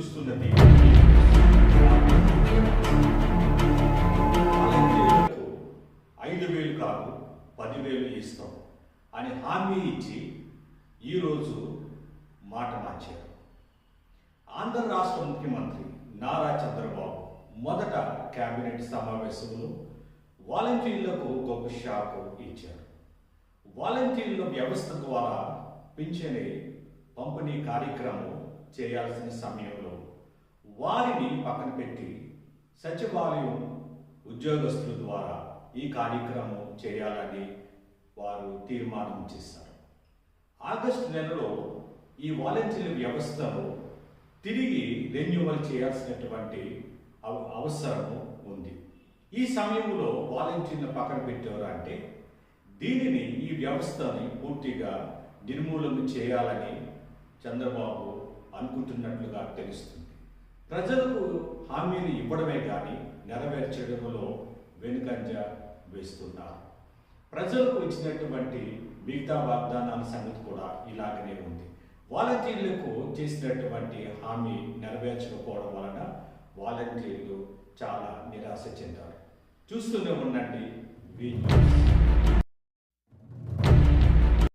చూస్తున్నది ఐదు వేలు కాదు పదివేలు ఇస్తాం అని హామీ ఇచ్చి ఈరోజు మాట మార్చారు. ఆంధ్ర రాష్ట్ర ముఖ్యమంత్రి నారా చంద్రబాబు మొదట కేబినెట్ సమావేశంలో వాలంటీర్లకు గొప్ప షాక్ ఇచ్చారు. వాలంటీర్ల వ్యవస్థ ద్వారా పింఛనే పంపిణీ కార్యక్రమం చేయాల్సిన సమయంలో వారిని పక్కన పెట్టి సచివాలయం ఉద్యోగస్తుల ద్వారా ఈ కార్యక్రమం చేయాలని వారు తీర్మానం చేశారు. ఆగస్టు నెలలో ఈ వాలంటీర్ వ్యవస్థను తిరిగి రెన్యువల్ చేయాల్సినటువంటి అవ- అవసరము ఉంది. ఈ సమయంలో వాలంటీర్ను పక్కన పెట్టారు అంటే దీనిని ఈ వ్యవస్థని పూర్తిగా నిర్మూలన చేయాలని చంద్రబాబు అనుకుంటున్నట్లుగా తెలుస్తుంది. ప్రజలకు హామీని ఇవ్వడమే కానీ నెరవేర్చడంలో వెనుకంజ వేస్తున్నారు ప్రజలకు ఇచ్చినటువంటి మిగతా వాగ్దానాల సంగతి కూడా ఇలాగనే ఉంది. వాలంటీర్లకు చేసినటువంటి హామీ నెరవేర్చకపోవడం వలన వాలంటీర్లు చాలా నిరాశ చెందారు. చూస్తూనే ఉండండి వీ